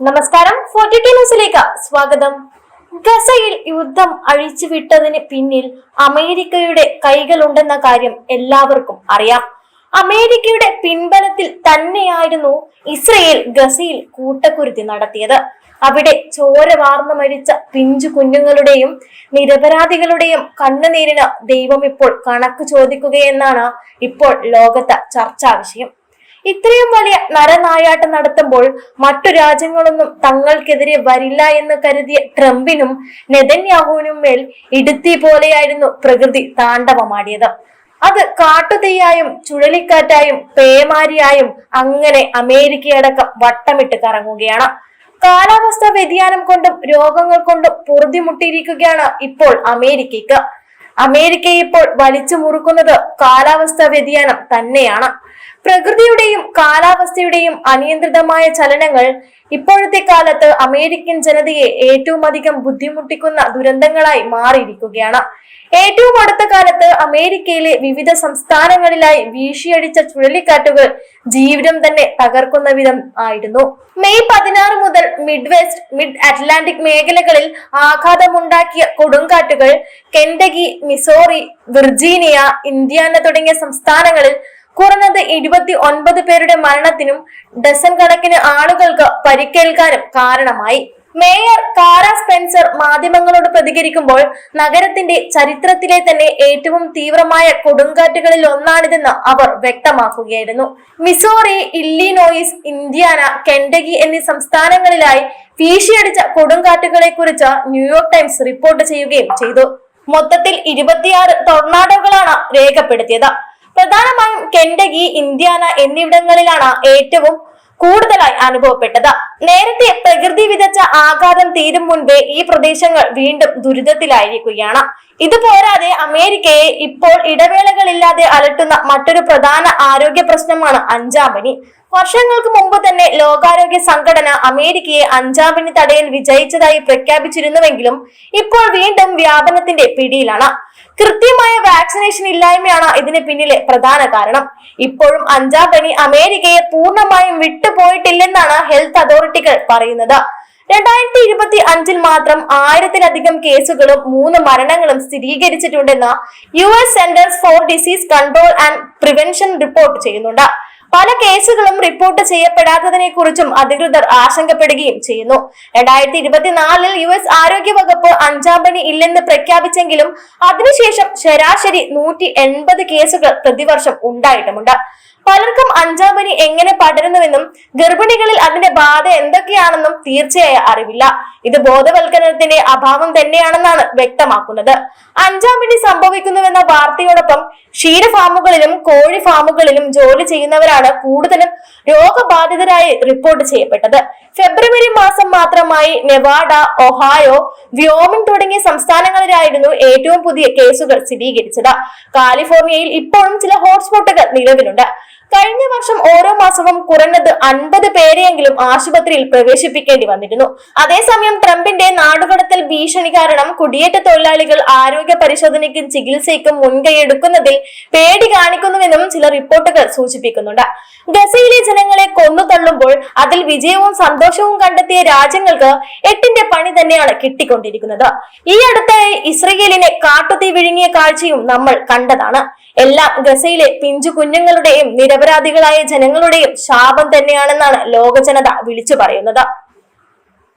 നമസ്കാരം. Forty T ന്യൂസിലേക്ക് സ്വാഗതം. ഗസയിൽ യുദ്ധം അഴിച്ചുവിട്ടതിന് പിന്നിൽ അമേരിക്കയുടെ കൈകളുണ്ടെന്ന കാര്യം എല്ലാവർക്കും അറിയാം. അമേരിക്കയുടെ പിൻബലത്തിൽ തന്നെയായിരുന്നു ഇസ്രയേൽ ഗസയിൽ കൂട്ടക്കുരുതി നടത്തിയത്. അവിടെ ചോര വാർന്നു മരിച്ച പിഞ്ചു കുഞ്ഞുങ്ങളുടെയും നിരപരാധികളുടെയും കണ്ണുനീരിന് ദൈവം ഇപ്പോൾ കണക്ക് ചോദിക്കുകയെന്നാണ് ഇപ്പോൾ ലോകത്ത് ചർച്ചാ വിഷയം. ഇത്രയും വലിയ നരനായാട്ടം നടത്തുമ്പോൾ മറ്റു രാജ്യങ്ങളൊന്നും തങ്ങൾക്കെതിരെ വരില്ല എന്ന് കരുതിയ ട്രംപിനും നെതന്യാഹുവിനും മേൽ ഇടുത്തി പോലെയായിരുന്നു പ്രകൃതി താണ്ഡവമാടിയത്. അത് കാട്ടുതീയായും ചുഴലിക്കാറ്റായും പേമാരിയായും അങ്ങനെ അമേരിക്കയടക്കം വട്ടമിട്ട് കറങ്ങുകയാണ്. കാലാവസ്ഥാ വ്യതിയാനം കൊണ്ടും രോഗങ്ങൾ കൊണ്ടും പൊറുതിമുട്ടിയിരിക്കുകയാണ് ഇപ്പോൾ അമേരിക്കയ്ക്ക്. അമേരിക്കയെ ഇപ്പോൾ വലിച്ചു മുറുക്കുന്നത് കാലാവസ്ഥാ വ്യതിയാനം തന്നെയാണ്. പ്രകൃതിയുടെയും കാലാവസ്ഥയുടെയും അനിയന്ത്രിതമായ ചലനങ്ങൾ ഇപ്പോഴത്തെ കാലത്ത് അമേരിക്കൻ ജനതയെ ഏറ്റവും അധികം ബുദ്ധിമുട്ടിക്കുന്ന ദുരന്തങ്ങളായി മാറിയിരിക്കുകയാണ്. ഏറ്റവും അടുത്ത കാലത്ത് അമേരിക്കയിലെ വിവിധ സംസ്ഥാനങ്ങളിലായി വീശിയടിച്ച ചുഴലിക്കാറ്റുകൾ ജീവിതം തന്നെ തകർക്കുന്ന വിധം ആയിരുന്നു. മെയ് പതിനാറ് മുതൽ മിഡ് വെസ്റ്റ് മിഡ് അറ്റ്ലാന്റിക് മേഖലകളിൽ ആഘാതമുണ്ടാക്കിയ കൊടുങ്കാറ്റുകൾ കെൻഡഗി മിസോറി വിർജീനിയ ഇന്ത്യാന തുടങ്ങിയ സംസ്ഥാനങ്ങളിൽ കുറഞ്ഞത് ഇരുപത്തി ഒൻപത് പേരുടെ മരണത്തിനും ഡസൻ കണക്കിന് ആളുകൾക്ക് പരിക്കേൽക്കാനും കാരണമായി. മേയർ കാര സ്പെൻസർ മാധ്യമങ്ങളോട് പ്രതികരിക്കുമ്പോൾ നഗരത്തിന്റെ ചരിത്രത്തിലെ തന്നെ ഏറ്റവും തീവ്രമായ കൊടുങ്കാറ്റുകളിൽ ഒന്നാണിതെന്ന് അവർ വ്യക്തമാക്കുകയായിരുന്നു. മിസോറി ഇല്ലിനോയിസ് ഇന്ത്യാന കെൻഡഗി എന്നീ സംസ്ഥാനങ്ങളിലായി വീശിയടിച്ച കൊടുങ്കാറ്റുകളെ കുറിച്ച് ന്യൂയോർക്ക് ടൈംസ് റിപ്പോർട്ട് ചെയ്യുകയും ചെയ്തു. മൊത്തത്തിൽ ഇരുപത്തിയാറ് ടൊർണാഡോകളാണ് രേഖപ്പെടുത്തിയത്. പ്രധാനമായും കെൻഡഗി ഇന്ത്യാന എന്നിവിടങ്ങളിലാണ് ഏറ്റവും കൂടുതലായി അനുഭവപ്പെട്ടത്. നേരത്തെ പ്രകൃതി വിതച്ച ആഘാതം തീരും മുൻപേ ഈ പ്രദേശങ്ങൾ വീണ്ടും ദുരിതത്തിലായിരിക്കുകയാണ്. ഇത് പോരാതെ അമേരിക്കയെ ഇപ്പോൾ ഇടവേളകളില്ലാതെ അലട്ടുന്ന മറ്റൊരു പ്രധാന ആരോഗ്യ പ്രശ്നമാണ് അഞ്ചാം പനി വർഷങ്ങൾക്ക് മുമ്പ് തന്നെ ലോകാരോഗ്യ സംഘടന അമേരിക്കയെ അഞ്ചാം തടയൽ വിജയിച്ചതായി പ്രഖ്യാപിച്ചിരുന്നുവെങ്കിലും ഇപ്പോൾ വീണ്ടും വ്യാപനത്തിന്റെ പിടിയിലാണ്. കൃത്യമായ വാക്സിനേഷൻ ഇല്ലായ്മയാണ് ഇതിന് പിന്നിലെ പ്രധാന കാരണം. ഇപ്പോഴും അഞ്ചാം പനി അമേരിക്കയെ പൂർണമായും വിട്ടുപോയിട്ടില്ലെന്നാണ് ഹെൽത്ത് അതോറിറ്റികൾ പറയുന്നത്. രണ്ടായിരത്തി ഇരുപത്തി അഞ്ചിൽ മാത്രം ആയിരത്തിലധികം കേസുകളും മൂന്ന് മരണങ്ങളും സ്ഥിരീകരിച്ചിട്ടുണ്ടെന്ന് U S centres for disease control and prevention report ചെയ്യുന്നുണ്ട്. പല കേസുകളും റിപ്പോർട്ട് ചെയ്യപ്പെടാത്തതിനെ കുറിച്ചും അധികൃതർ ആശങ്കപ്പെടുകയും ചെയ്യുന്നു. രണ്ടായിരത്തി ഇരുപത്തിനാലിൽ യു എസ് ആരോഗ്യ വകുപ്പ് അഞ്ചാം പനി ഇല്ലെന്ന് പ്രഖ്യാപിച്ചെങ്കിലും അതിനുശേഷം ശരാശരി നൂറ്റി എൺപത് കേസുകൾ പ്രതിവർഷം ഉണ്ടായിട്ടുമുണ്ട്. പലർക്കും അഞ്ചാം പനി എങ്ങനെ പടരുന്നുവെന്നും ഗർഭിണികളിൽ അതിന്റെ ബാധ എന്തൊക്കെയാണെന്നും തീർച്ചയായും അറിവില്ല. ഇത് ബോധവൽക്കരണത്തിന്റെ അഭാവം തന്നെയാണെന്നാണ് വ്യക്തമാക്കുന്നത്. അഞ്ചാം പനി സംഭവിക്കുന്നുവെന്ന വാർത്തയോടൊപ്പം ക്ഷീര ഫാമുകളിലും കോഴി ഫാമുകളിലും ജോലി ചെയ്യുന്നവരാണ് കൂടുതലും രോഗബാധിതരായി റിപ്പോർട്ട് ചെയ്യപ്പെട്ടത്. ഫെബ്രുവരി മാസം മാത്രമായി നെവാഡ ഒഹായോ വ്യോമിംഗ് തുടങ്ങിയ സംസ്ഥാനങ്ങളിലായിരുന്നു ഏറ്റവും പുതിയ കേസുകൾ സ്ഥിരീകരിച്ചത്. കാലിഫോർണിയയിൽ ഇപ്പോഴും ചില ഹോട്ട്സ്പോട്ടുകൾ നിലവിലുണ്ട്. കഴിഞ്ഞ വർഷം ഓരോ മാസവും കുറഞ്ഞത് അൻപത് പേരെയെങ്കിലും ആശുപത്രിയിൽ പ്രവേശിപ്പിക്കേണ്ടി വന്നിരുന്നു. അതേസമയം ട്രംപിന്റെ നാടുകടത്തൽ ഭീഷണി കാരണം കുടിയേറ്റ തൊഴിലാളികൾ ആരോഗ്യ പരിശോധനയ്ക്കും ചികിത്സയ്ക്കും മുൻകൈയെടുക്കുന്നതിൽ പേടി കാണിക്കുന്നുവെന്നും ചില റിപ്പോർട്ടുകൾ സൂചിപ്പിക്കുന്നുണ്ട്. ഗസയിലെ ജനങ്ങളെ കൊന്നു തള്ളുമ്പോൾ അതിൽ വിജയവും സന്തോഷവും കണ്ടെത്തിയ രാജ്യങ്ങൾക്ക് എട്ടിന്റെ പണി തന്നെയാണ് കിട്ടിക്കൊണ്ടിരിക്കുന്നത്. ഈ അടുത്തായി ഇസ്രയേലിനെ കാട്ടുതീ വിഴുങ്ങിയ കാഴ്ചയും നമ്മൾ കണ്ടതാണ്. എല്ലാം ഗസയിലെ പിഞ്ചു കുഞ്ഞുങ്ങളുടെയും നിരപരാധികളായ ജനങ്ങളുടെയും ശാപം തന്നെയാണെന്നാണ് ലോക ജനത വിളിച്ചു പറയുന്നത്.